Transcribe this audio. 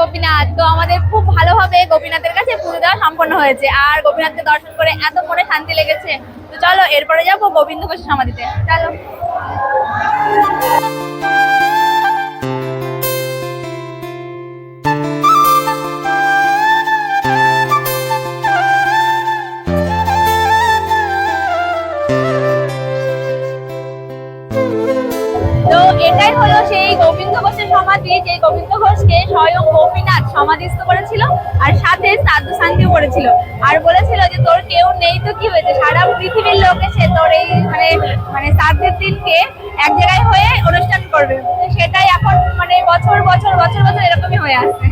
গোপীনাথ। তো আমাদের খুব ভালোভাবে গোপীনাথের কাছে পুজো দেওয়া সম্পন্ন হয়েছে। আর গোপীনাথকে দর্শন করে এত মনে শান্তি লেগেছে। তো চলো, এরপরে যাব গোবিন্দ ঘোষের সমাধিতে। চলো। এটাই হলো সেই গোবিন্দ ঘোষের সমাধি যে গোবিন্দ ঘোষকে স্বয়ং গোপীনাথ সমাধিস্থ করেছিল আর সাথে সাধু শান্তিও করেছিল। আর বলেছিল যে, তোর কেউ নেই তো কি হয়েছে? সারা পৃথিবীর লোক এসে তোর এই মানে মানে সাধের দিনকে এক জায়গায় হয়ে অনুষ্ঠান করবে। সেটাই এখন মানে বছর বছর বছর বছর এরকমই হয়ে আসছে।